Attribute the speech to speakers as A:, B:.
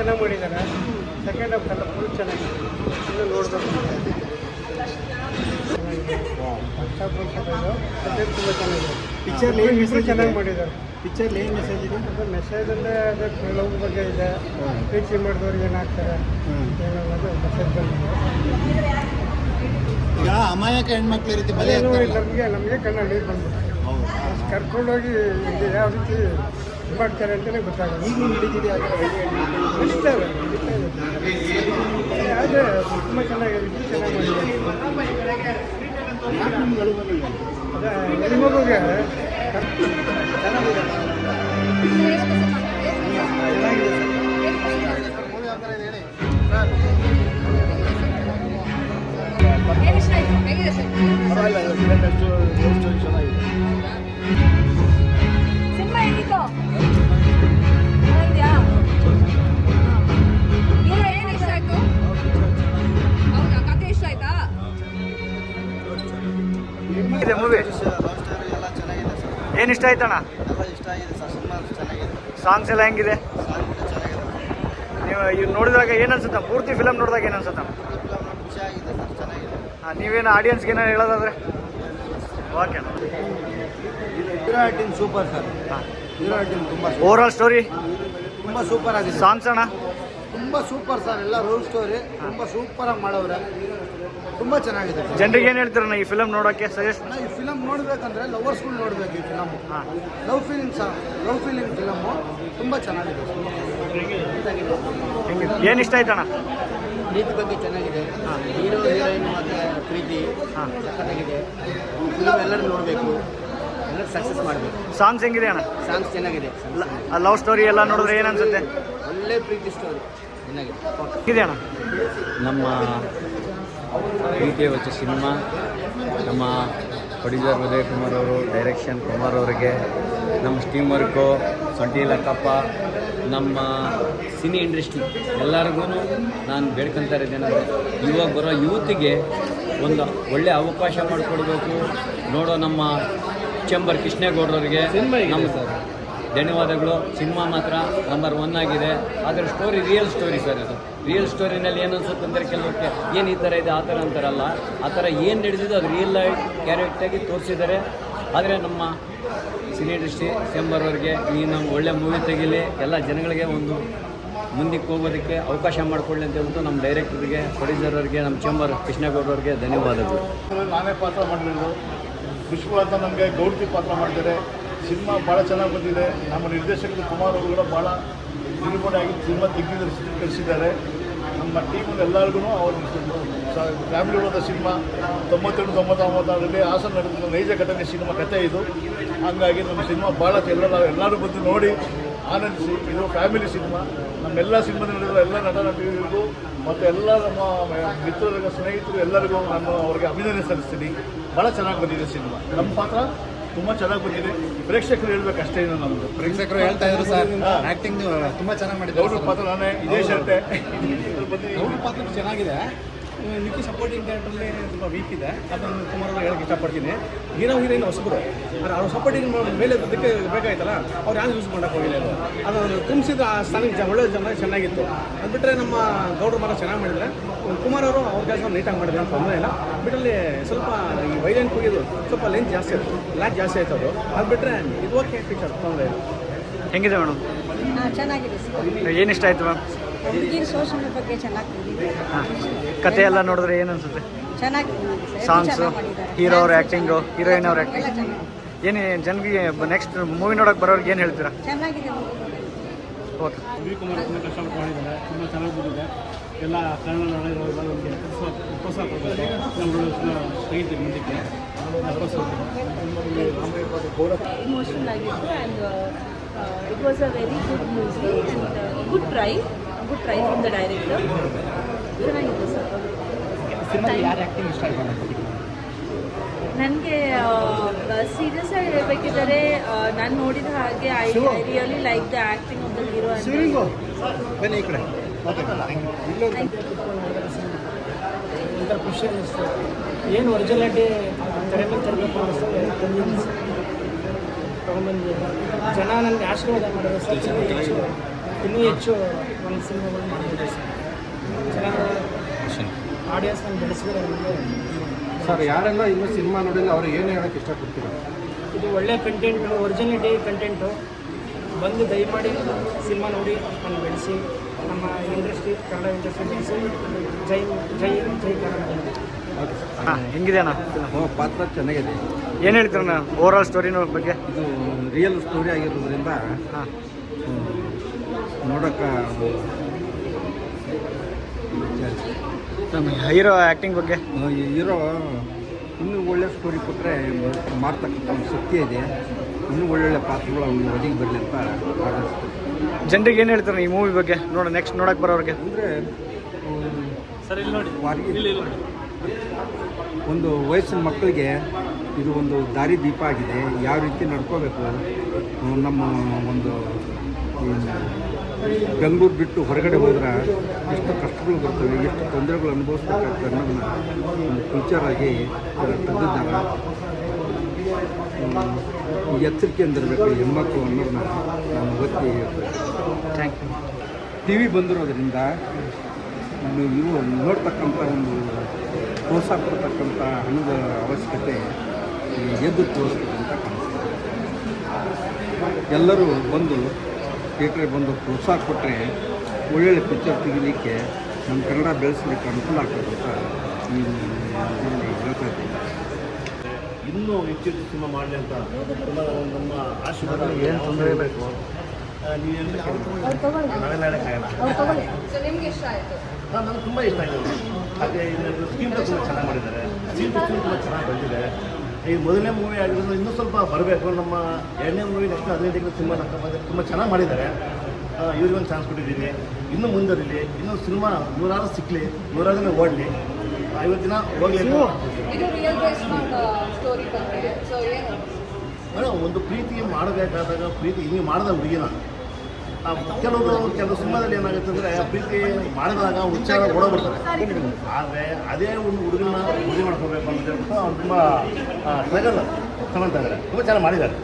A: ಚೆನ್ನಾಗಿ ಮಾಡಿದ್ದಾರೆ. Second half ಎಲ್ಲ ಫುಲ್ ಚೆನ್ನಾಗಿದೆ. ಇನ್ನು ನೋಡಬೇಕು. ಫಸ್ಟ್ ಹಾಫ್ ಸೆಕೆಂಡ್ ತುಂಬ ಚೆನ್ನಾಗಿದೆ.
B: ಪಿಕ್ಚರ್ ಏನು ಮೆಸೇಜ್?
A: ಚೆನ್ನಾಗಿ ಮಾಡಿದ್ದಾರೆ
B: ಪಿಕ್ಚರ್ ಏನು ಮೆಸೇಜ್ ಇದೆ.
A: ಅದು ಮೆಸೇಜ್ ಅಂದರೆ ಅದೇ ಲವ್ ಬಗ್ಗೆ ಇದೆ. ಪ್ರೀತಿ ಮಾಡಿದವ್ರಿಗೆ ಏನಾಗ್ತಾರೆ? ಏನು ಅನ್ನೋದು ಮೆಸೇಜ್ ಬಂದಿದೆ.
B: ಈಗ ಅಮಾಯಕ ಹೆಣ್ಮಕ್ಳು ಇರುತ್ತೆ ರೀತಿ ಬಲಿ
A: ಅದೇ ನಮಗೆ ನಮಗೆ ಬಂದ್ಬಿಟ್ಟು
B: ಹೌದು.
A: ಕರ್ಕೊಂಡೋಗಿ ಯಾವ ರೀತಿ ಮಾಡ್ತಾರೆ ಅಂತಲೇ ಗೊತ್ತಾಗಲ್ಲ.
B: ಈಗಲೂ ನಡೀತಿದೆ
A: ನಡೀತಾರೆ ಅದೇ ತುಂಬ ಚೆನ್ನಾಗಿರುತ್ತೆ ಚೆನ್ನಾಗಿ? ಅದೇ ಹೆಣ್ಮಗುಗೆ
B: ಚೆನ್ನಾಗಿದೆ
C: ಏನು ಇಷ್ಟ
D: ಆಯ್ತಣ್ಣ?
E: ಎಲ್ಲ ಇಷ್ಟ ಆಗಿದೆ ಸರ್ ಸಿನಿಮಾ ಚೆನ್ನಾಗಿದೆ.
D: ಸಾಂಗ್ಸ್ ಎಲ್ಲ ಹೆಂಗಿದೆ?
E: ಸಾಂಗ್ ಕೂಡ ಚೆನ್ನಾಗಿದೆ
D: ನೀವು ಇವ್ ನೋಡಿದಾಗ ಏನು ಅನ್ಸುತ್ತೆ? ಪೂರ್ತಿ ಫಿಲಮ್ ನೋಡಿದಾಗ ಏನು ಅನ್ಸುತ್ತೆ?
E: ಫಿಲಮ್ ಖುಷಿ ಆಗಿದೆ ಸರ್ ಚೆನ್ನಾಗಿದೆ.
D: ಹಾಂ ನೀವೇನು ಆಡಿಯನ್ಸ್ಗೆ ಏನಾರು ಹೇಳೋದಾದ್ರೆ? Okay
B: hero acting super sir. Hero acting ತುಂಬ
D: ಓವರ್ ಆಲ್ ಸ್ಟೋರಿ
B: ತುಂಬ ಸೂಪರ್ ಆಗಿದೆ.
D: ಸಾಂಗ್ಸ್ ಅಣ್ಣ?
B: ತುಂಬ ಸೂಪರ್ ಸರ್ ಎಲ್ಲ ರೋಲ್ ಸ್ಟೋರಿ ತುಂಬ ಸೂಪರಾಗಿ ಮಾಡವ್ರೆ. ತುಂಬ ಚೆನ್ನಾಗಿದೆ
D: ಜನರಿಗೆ ಏನು ಹೇಳ್ತೀರಣ್ಣ ಈ ಫಿಲಮ್ ನೋಡೋಕೆ ಸಜೆಸ್ಟ್
B: ಈ ಫಿಲಮ್ ನೋಡ್ಬೇಕಂದ್ರೆ ಲವರ್ಸ್ಗಳು ನೋಡ್ಬೇಕು ಈ ಫಿಲಮ್
D: ಹಾಂ.
B: Love feeling love feeling film ತುಂಬ ಚೆನ್ನಾಗಿದೆ
D: ಏನು ಇಷ್ಟ ಆಯ್ತಣ್ಣ?
B: ಪ್ರೀತಿ ಬಗ್ಗೆ ಚೆನ್ನಾಗಿದೆ. ಹೀರೋ ಹೀರೋಯಿನ್ ಮತ್ತು ಪ್ರೀತಿ
D: ಹಾಂ.
B: ಸಖತ್ತಾಗಿದೆ. ಫಿಲಮ್ ಎಲ್ಲರೂ ನೋಡಬೇಕು. ಎಲ್ಲರೂ ಸಕ್ಸಸ್ ಮಾಡಬೇಕು.
D: ಸಾಂಗ್ಸ್ ಹೆಂಗಿದೆ ಅಣ್ಣ?
B: ಸಾಂಗ್ಸ್ ಚೆನ್ನಾಗಿದೆ.
D: ಲವ್ ಸ್ಟೋರಿ ಎಲ್ಲ ನೋಡಿದ್ರೆ ಏನು ಅನ್ಸುತ್ತೆ?
B: ಒಳ್ಳೆ ಪ್ರೀತಿ ಸ್ಟೋರಿ ಚೆನ್ನಾಗಿದೆ.
D: ಇದೆ ಅಣ್ಣ?
F: ನಮ್ಮ ಪ್ರೀತಿಯ ವಚ್ಚ ಸಿನಿಮಾ. ನಮ್ಮ ಪ್ರೊಡ್ಯೂಸರ್ ಉದಯ್ ಕುಮಾರ್ ಅವರು ಡೈರೆಕ್ಷನ್ ಕುಮಾರ್ ಅವರಿಗೆ ನಮ್ಮ ಸ್ಟೀಮ್ ವರ್ಕು ಸೊಂಟಿ ಲಕ್ಕಪ್ಪ ನಮ್ಮ ಸಿನಿ ಇಂಡಸ್ಟ್ರಿ ಎಲ್ಲರಿಗೂ ನಾನು ಬೇಡ್ಕೊತಾ ಇದ್ದೇನೆಂದರೆ ಇವಾಗ ಬರೋ ಯೂತಿಗೆ ಒಂದು ಒಳ್ಳೆಯ ಅವಕಾಶ ಮಾಡಿಕೊಡ್ಬೇಕು. ನೋಡೋ ನಮ್ಮ ಚೆಂಬರ್ ಕೃಷ್ಣೇಗೌಡರವರಿಗೆ ನಮ್ಮ ಧನ್ಯವಾದಗಳು. ಸಿನಿಮಾ ಮಾತ್ರ ನಂಬರ್ ಒನ್ ಆಗಿದೆ. ಆದರೆ ಸ್ಟೋರಿ ರಿಯಲ್ ಸ್ಟೋರಿ ಸರ್ ಅದು ರಿಯಲ್ ಸ್ಟೋರಿನಲ್ಲಿ ಏನು ಅನ್ಸುತ್ತೆ ಅಂದರೆ ಕೆಲವಕ್ಕೆ ಏನು ಈ ಥರ ಇದೆ, ಆ ಥರ ಅಂತಾರಲ್ಲ. ಆ ಥರ ಏನು ನಡೆದಿದ್ದು ಅದು ರಿಯಲ್ ಲೈಫ್ ಕ್ಯಾರೆಕ್ಟಾಗಿ ತೋರಿಸಿದ್ದಾರೆ. ಆದರೆ ನಮ್ಮ ಸಿನಿ ಇಂಡಸ್ಟ್ರಿ ಸೆಂಬರ್ ಅವ್ರಿಗೆ, ಈ ನಮ್ಮ ಒಳ್ಳೆ ಮೂವಿ ತೆಗೀಲಿ, ಎಲ್ಲ ಜನಗಳಿಗೆ ಒಂದು ಮುಂದಕ್ಕೆ ಹೋಗೋದಕ್ಕೆ ಅವಕಾಶ ಮಾಡಿಕೊಳ್ಳಿ ಅಂತ ಹೇಳ್ಬಿಟ್ಟು ನಮ್ಮ ಡೈರೆಕ್ಟರ್ಗೆ ಪ್ರೊಡ್ಯೂಸರ್ ಅವರಿಗೆ, ನಮ್ಮ ಚೇಂಬರ್ ಕೃಷ್ಣೇಗೌಡರಿಗೆ ಧನ್ಯವಾದಗಳು.
G: ನಾವೇ ಪಾತ್ರ ಮಾಡಿದ್ರು ವಿಶ್ವ ಅಂತ ನಮಗೆ ಗೌಡ್ತಿ ಪಾತ್ರ ಮಾಡಿದ್ದಾರೆ ಸಿನಿಮಾ ಭಾಳ ಚೆನ್ನಾಗಿ ಬಂದಿದೆ. ನಮ್ಮ ನಿರ್ದೇಶಕರು ಕುಮಾರ್ ಅವರು ಕೂಡ ಭಾಳ ನಿರೂಪಣೆಯಾಗಿ ಸಿನಿಮಾ ತೆಗೆದು ಕಳಿಸಿದ್ದಾರೆ ನಮ್ಮ ಟೀಮಲ್ಲಿ ಎಲ್ಲರಿಗೂ ಅವರು ಫ್ಯಾಮಿಲಿ ಉಳಿದ ಸಿನಿಮಾ ತೊಂಬತ್ತೆರಡು ತೊಂಬತ್ತೊಂಬತ್ತಾರರಲ್ಲಿ ಹಾಸನ ನಡೆದ ನೈಜ ಘಟನೆ ಸಿನಿಮಾ ಕಥೆ ಇದು. ಹಾಗಾಗಿ ನಮ್ಮ ಸಿನಿಮಾ ಭಾಳ ಎಲ್ಲ ಎಲ್ಲರೂ ಬಂದು ನೋಡಿ ಆನಂದಿಸಿ. ಇದು ಫ್ಯಾಮಿಲಿ ಸಿನಿಮಾ. ನಮ್ಮೆಲ್ಲ ಸಿನಿಮಾದ ನಡೆದಿರೋ ಎಲ್ಲ ನಟ ನಟಿಗಳಿಗೂ ಮತ್ತು ಎಲ್ಲ ನಮ್ಮ ಮಿತ್ರರಿಗೂ ಸ್ನೇಹಿತರು ಎಲ್ಲರಿಗೂ ನಾನು ಅವರಿಗೆ ಅಭಿನಂದನೆ ಸಲ್ಲಿಸ್ತೀನಿ. ಭಾಳ ಚೆನ್ನಾಗಿ ಬಂದಿದೆ ಸಿನಿಮಾ. ನಮ್ಮ ಪಾತ್ರ ತುಂಬ ಚೆನ್ನಾಗಿ ಬಂದಿದೆ. ಪ್ರೇಕ್ಷಕರು ಹೇಳ್ಬೇಕಷ್ಟೇ ಇನ್ನು ನಮ್ಮದು
B: ಪ್ರೇಕ್ಷಕರು ಹೇಳ್ತಾ ಇದ್ರು ಸರ್. ಆಕ್ಟಿಂಗ್ ತುಂಬಾ ಚೆನ್ನಾಗಿ
G: ಮಾಡಿದ್ರು ಪಾತ್ರ ನಾನೇ ಇದೇ
H: ಶರ್ತೆ ಪಾತ್ರ ಚೆನ್ನಾಗಿದೆ. ಮಿಕ್ಕಿ ಸಪೋರ್ಟಿಂಗ್ ಕ್ಯಾರೆಕ್ಟ್ರಲ್ಲಿ ತುಂಬ ವೀಕ್ ಇದೆ. ಅದನ್ನು ಕುಮಾರ್ ಅವರು ಹೇಳಕ್ಕೆ ಇಷ್ಟಪಡ್ತೀನಿ. ಹೀರೋ ಹೀರೋಯಿನ್ ಹೊಸಬರು ಆದರೆ ಅವ್ರು ಸಪೋರ್ಟಿಂಗ್ ಮೇಲೆ ಅದಕ್ಕೆ ಬೇಕಾಯ್ತಲ್ಲ ಅವ್ರು ಯಾರು ಯೂಸ್ ಮಾಡೋಕೆ ಹೋಗಿಲ್ಲ ಅದು ಅದನ್ನು ತುಂಬಿಸಿದ ಆ ಸ್ಥಾನಕ್ಕೆ ಜ- ಒಳ್ಳೆ ಜನ ಚೆನ್ನಾಗಿತ್ತು. ಅದು ಬಿಟ್ಟರೆ ನಮ್ಮ ಗೌಡ್ರ ಮಾತ್ರ ಚೆನ್ನಾಗಿ ಮಾಡಿದರೆ ಕುಮಾರ್ ಅವರು ಅವ್ರ ಕೆಲಸ ನೀಟಾಗಿ ಮಾಡಿದ್ರೆ ಅಂತ ತೊಂದರೆ ಇಲ್ಲ. ಬಿಟ್ಟಲ್ಲಿ ಸ್ವಲ್ಪ ಈ ವೈಲೆಂಟ್ ಹೋಗಿದ್ದು ಸ್ವಲ್ಪ ಲೆಂತ್ ಜಾಸ್ತಿ ಇತ್ತು ಲ್ಯಾಕ್ ಜಾಸ್ತಿ ಆಯ್ತು ಅದು. ಅದು ಬಿಟ್ಟರೆ ಇದು ಓಕೆ ಪಿಕ್ಚರ್ ತೊಂದರೆ ಇಲ್ಲ.
D: ಹೆಂಗಿದೆ ಮೇಡಮ್
C: ಚೆನ್ನಾಗಿದೆ ಏನಿಷ್ಟ
D: ಏನು ಇಷ್ಟ ಆಯ್ತು ಮ್ಯಾಮ್
C: ಶೋಷಣೆ ಬಗ್ಗೆ ಚೆನ್ನಾಗಿ
D: ಕತೆ ಎಲ್ಲ ನೋಡಿದ್ರೆ ಏನು ಅನ್ಸುತ್ತೆ?
C: ಚೆನ್ನಾಗಿ ಸರ್.
D: ಸಾಂಗ್ಸು ಹೀರೋ ಅವ್ರ ಆ್ಯಕ್ಟಿಂಗು ಹೀರೋಯಿನ್ ಅವ್ರ ಆಕ್ಟಿಂಗ್ ಏನು ಜನರಿಗೆ ನೆಕ್ಸ್ಟ್ ಮೂವಿ ನೋಡೋಕೆ ಬರೋರ್ಗೆ ಏನು ಹೇಳ್ತೀರಾ?
C: ಚೆನ್ನಾಗಿದೆ
D: ಓಕೆ.
H: ವಿ ಕುಮಾರ್ ತುಂಬ ಕಷ್ಟಪಟ್ಟು ಮಾಡಿದ್ದಾರೆ. ತುಂಬ ಚೆನ್ನಾಗಿ ಬಂದಿದೆ ಎಲ್ಲ ಕನ್ನಡ ನಮಗೆ ಪ್ರೋತ್ಸಾಹ ಕೊಡ್ತಾರೆ. ನಮ್ಮ ತೆಗಿತೀವಿ ಮುಂದಕ್ಕೆ.
I: emotional ಆಗಿತ್ತು and it was a very good movie and good try good try from the director ಚೆನ್ನಾಗಿತ್ತು ಸರ್. ನನಗೆ ಸೀರಿಯಸ್ ಆಗಿ ಹೇಳ್ಬೇಕಿದ್ದಾರೆ ನಾನು ನೋಡಿದ ಹಾಗೆ I really like the acting of the hero
H: ಒಂಥರ ಖುಷಿ ಅನ್ನಿಸ್ತು. ಏನು ಒರಿಜಿನಾಲಿಟಿ ತೆರೆ ಮೇಲೆ ತರಬೇಕು ಅನ್ನಿಸ್ತದೆ ತಂದಿದ್ದೀನಿ ಸರ್. ಜನ ನನಗೆ ಆಶೀರ್ವಾದ ಮಾಡಿದ್ರು ಸರ್.
A: ಇನ್ನೂ ಹೆಚ್ಚು ಒಂದು ಸಿನಿಮಾಗಳು ಮಾಡ್ಬೋದು ಸರ್. ಚೆನ್ನಾಗಿ ಆಡಿಯನ್ಸ್ನ ಬೆಳೆಸಿದ್ರೆ ನಮಗೆ
J: ಸರ್ ಯಾರೆಲ್ಲ ಇನ್ನೂ ಸಿನಿಮಾ ನೋಡಿಲ್ಲ ಅವ್ರಿಗೆ ಏನು ಹೇಳಕ್ಕೆ ಇಷ್ಟಪಡ್ತೀರಾ?
A: ಇದು ಒಳ್ಳೆ ಕಂಟೆಂಟು ಒರಿಜಿನಿಟಿ ಕಂಟೆಂಟು ಬಂದು ದಯಮಾಡಿ ಸಿನಿಮಾ ನೋಡಿ ನಾನು ಬೆಳೆಸಿ. ನಮ್ಮ ಇಂಡಸ್ಟ್ರಿ ಕನ್ನಡ ಇಂಡಸ್ಟ್ರಿ ಬೆಳೆಸಿ. ಜೈ ಜೈ ಜೈ ಕನ್ನಡ.
D: ಹಾಂ ಹೆಂಗಿದೆ ಅಣ್ಣ?
J: ಪಾತ್ರ ಚೆನ್ನಾಗಿದೆ.
D: ಏನು ಹೇಳ್ತೀರಣ್ಣ ಓವರ್ ಆಲ್ ಸ್ಟೋರಿನ ಬಗ್ಗೆ?
J: ಇದು ರಿಯಲ್ ಸ್ಟೋರಿ ಆಗಿರೋದ್ರಿಂದ
D: ಹಾಂ
J: ನೋಡೋಕೆ
D: ನಮ್ಮ ಹೀರೋ ಆ್ಯಕ್ಟಿಂಗ್ ಬಗ್ಗೆ?
J: ಹೀರೋ ಇನ್ನೂ ಒಳ್ಳೆ ಸ್ಟೋರಿ ಕೊಟ್ಟರೆ ಮಾಡ್ತಕ್ಕಂಥ ಒಂದು ಶಕ್ತಿ ಇದೆ. ಇನ್ನೂ ಒಳ್ಳೊಳ್ಳೆ ಪಾತ್ರಗಳು ಅವ್ನಿಗೆ ಒದಗಿ ಬರಲಿ ಅಂತ
D: ಜನರಿಗೆ ಏನು ಹೇಳ್ತಾರೆ ಈ ಮೂವಿ ಬಗ್ಗೆ? ನೋಡ ನೆಕ್ಸ್ಟ್ ನೋಡಕ್ಕೆ ಬರೋರಿಗೆ.
J: ಅಂದರೆ ಒಂದು ವಯಸ್ಸಿನ ಮಕ್ಕಳಿಗೆ ಇದು ಒಂದು ದಾರಿ ದೀಪ ಆಗಿದೆ. ಯಾವ ರೀತಿ ನಡ್ಕೋಬೇಕು? ನಮ್ಮ ಒಂದು ಬೆಂಗಳೂರು ಬಿಟ್ಟು ಹೊರಗಡೆ ಹೋದ್ರೆ ಎಷ್ಟು ಕಷ್ಟಗಳು ಬರ್ತವೆ ಎಷ್ಟು ತೊಂದರೆಗಳು ಅನುಭವಿಸ್ಬೇಕಾಗ್ತದೆ ಅನ್ನೋದನ್ನ ಒಂದು ಫ್ಯೂಚರ್ ಆಗಿ ಎಚ್ಚರಿಕೆ ಅಂದಿರಬೇಕು ಹೆಣ್ಮಕ್ಳು ಅನ್ನೋದನ್ನ ನಾನು ಒತ್ತಿ ಹೇಳ್ತೇನೆ.
D: ಥ್ಯಾಂಕ್ ಯು
J: ಟಿ ವಿ ಬಂದಿರೋದ್ರಿಂದ ಇವು ನೋಡ್ತಕ್ಕಂಥ ಒಂದು ಪ್ರೋತ್ಸಾಹ ಕೊಡ್ತಕ್ಕಂಥ ಹಣದ ಅವಶ್ಯಕತೆ ಎದ್ದು ತೋರಿಸ್ತದೆ ಅಂತ ಕಾಣಿಸ್ತದೆ. ಎಲ್ಲರೂ ಬಂದು ಥಿಯೇಟ್ರಿಗೆ ಬಂದು ಪ್ರೋತ್ಸಾಹ ಕೊಟ್ಟರೆ ಒಳ್ಳೊಳ್ಳೆ ಪಿಕ್ಚರ್ ತೆಗಿಲಿಕ್ಕೆ ನಮ್ಮ ಕನ್ನಡ ಬೆಳೆಸಲಿಕ್ಕೆ ಅನುಕೂಲ ಆಗ್ತದೆ ಅಂತ ಈ ಇದರಲ್ಲಿ ಹೇಳ್ತಾ ಇದ್ದೀನಿ.
K: ಇನ್ನೂ ಹೆಚ್ಚು ಹೆಚ್ಚು ಸಿನಿಮಾ ಮಾಡಲಿ ಅಂತ ತುಂಬ ನಮ್ಮ ಆಶೀರ್ವಾದ
D: ಏನು ತೊಂದರೆ ಬೇಕು?
K: ನೀವೆಲ್ಲ ನಾವೆಲ್ಲ ಹೇಳೋಕ್ಕಾಗಲ್ಲ
C: ಸೊ ನಿಮ್ಗೆ ಇಷ್ಟ ಆಯ್ತು?
K: ಹಾಂ ನನಗೆ ತುಂಬ ಇಷ್ಟ ಆಗಿದೆ. ಹಾಗೆ ಇನ್ನೊಂದು ಸ್ಕೀಮ್ ತುಂಬ ಚೆನ್ನಾಗಿ ಮಾಡಿದ್ದಾರೆ. ಸೀಮ್ ಸ್ಕೀಮ್ ತುಂಬ ಚೆನ್ನಾಗಿ ಬಂದಿದೆ. ಈ ಮೊದಲನೇ ಮೂವಿ ಆಗಿರೋದು ಇನ್ನೂ ಸ್ವಲ್ಪ ಬರಬೇಕು. ನಮ್ಮ ಎರಡನೇ ಮೂವಿ ನೆಕ್ಸ್ಟ್ ಹದಿನೈದು ತಿಂಗಳು ಸಿನಿಮಾ ತುಂಬ ಚೆನ್ನಾಗಿ ಮಾಡಿದ್ದಾರೆ. ಇವ್ರಿಗೊಂದು ಚಾನ್ಸ್ ಕೊಟ್ಟಿದ್ದೀನಿ. ಇನ್ನೂ ಮುಂದರಿಲಿ ಇನ್ನೂ ಸಿನಿಮಾ ನೂರಾರು ಸಿಕ್ಕಲಿ ನೂರಾರು ಜನ ಓಡಲಿ. ಐವತ್ತು ದಿನ ಹೋಗಲಿ. ಮೇಡಮ್ ಒಂದು ಪ್ರೀತಿ ಮಾಡಬೇಕಾದಾಗ ಪ್ರೀತಿ ಹಿಂಗೆ ಮಾಡಿದ ಹುಡುಗಿನ. ಕೆಲವರು ಕೆಲವು ಸಿನಿಮಾದಲ್ಲಿ ಏನಾಗುತ್ತೆ ಅಂದರೆ ಪ್ರೀತಿ ಮಾಡಿದಾಗ ಉಚ್ಚಾರ ಓಡೋಗ್ಬಿಡ್ತಾರೆ. ಆದರೆ ಅದೇ ಒಂದು ಹುಡುಗನ ಮದುವೆ ಮಾಡ್ಕೋಬೇಕು ಅಂತ ಹೇಳ್ಬಿಟ್ಟು ಅವ್ರು ತುಂಬ ಸ್ಟ್ರಗಲ್ ತಗೊಳ್ತಾ ಇದ್ದಾರೆ ತುಂಬ ಚೆನ್ನಾಗಿ ಮಾಡಿದ್ದಾರೆ.